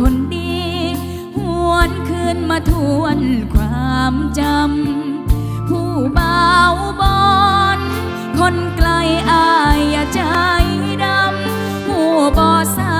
คนดี หวนคืนมาทวนความจำ ผู้เบาบอน คนไกลอายใจดำ ผู้บ่อสา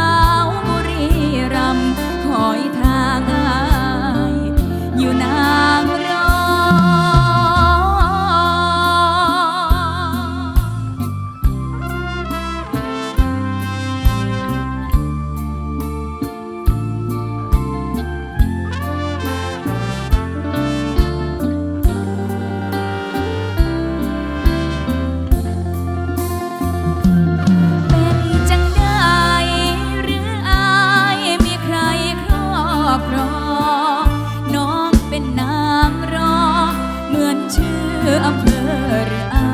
ออำเภอหรืออา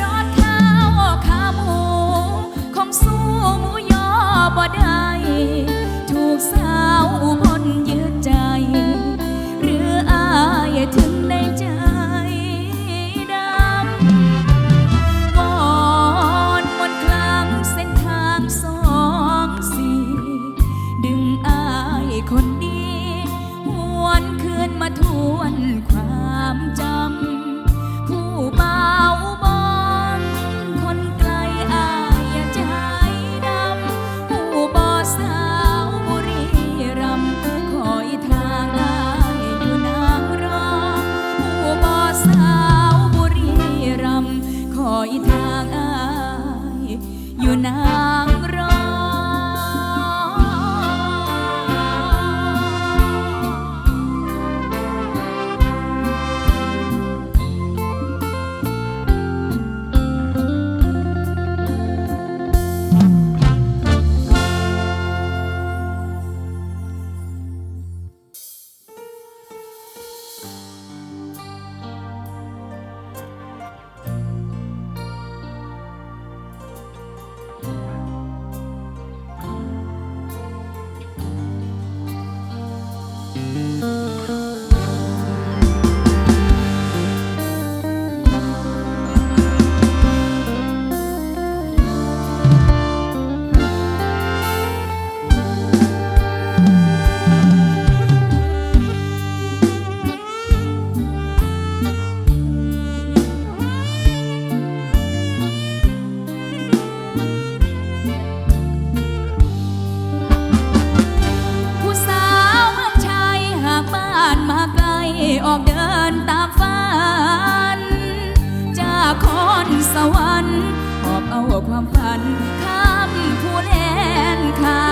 รอดข้าวขาหมูคงสู้หมูยอบ่ได้ ถูกสาวอุบลยืดใจ หรืออายถึงในใจดำวอนมนคลังเส้นทางสองสี่ ดึงอายคนดี หวนคืนมาทวนคว ความจำ ความฝันคำผู้เล่นค่า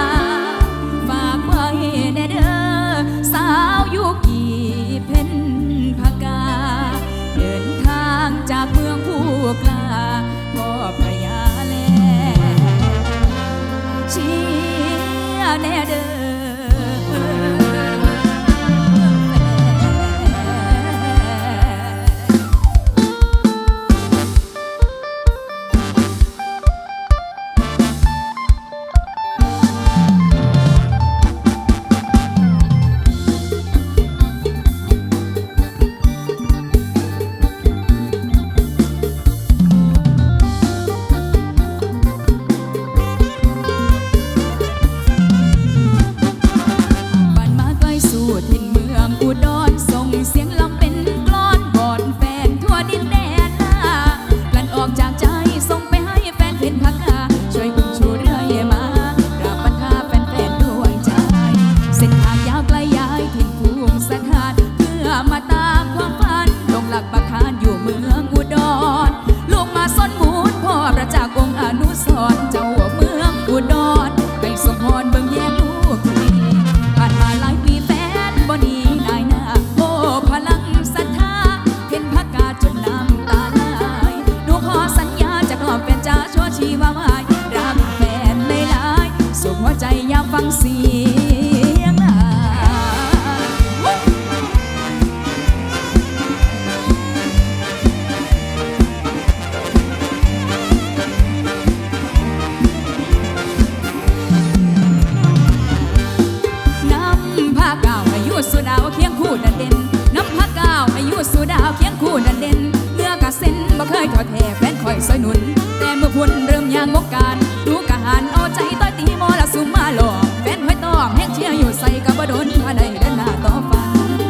ยางบกการดูกะหันเอาใจต้อยตีมอละสุมาหลอกแฟนห้อยตอมแห้งเชียอยู่ใส่กะบ่โดนมาได้เดินหน้าต่อฟัน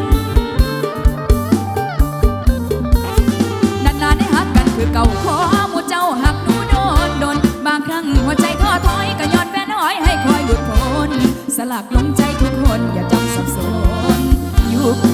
นานๆได้หักกันคือเก่าขอหมู่เจ้าหักหนูโดนโดนบางครั้งหัวใจท้อถอยก็ย้อนแฟนน้อยให้คอยหลุดพ้นสลักลงใจทุกคนอย่าจำสับสนอยู่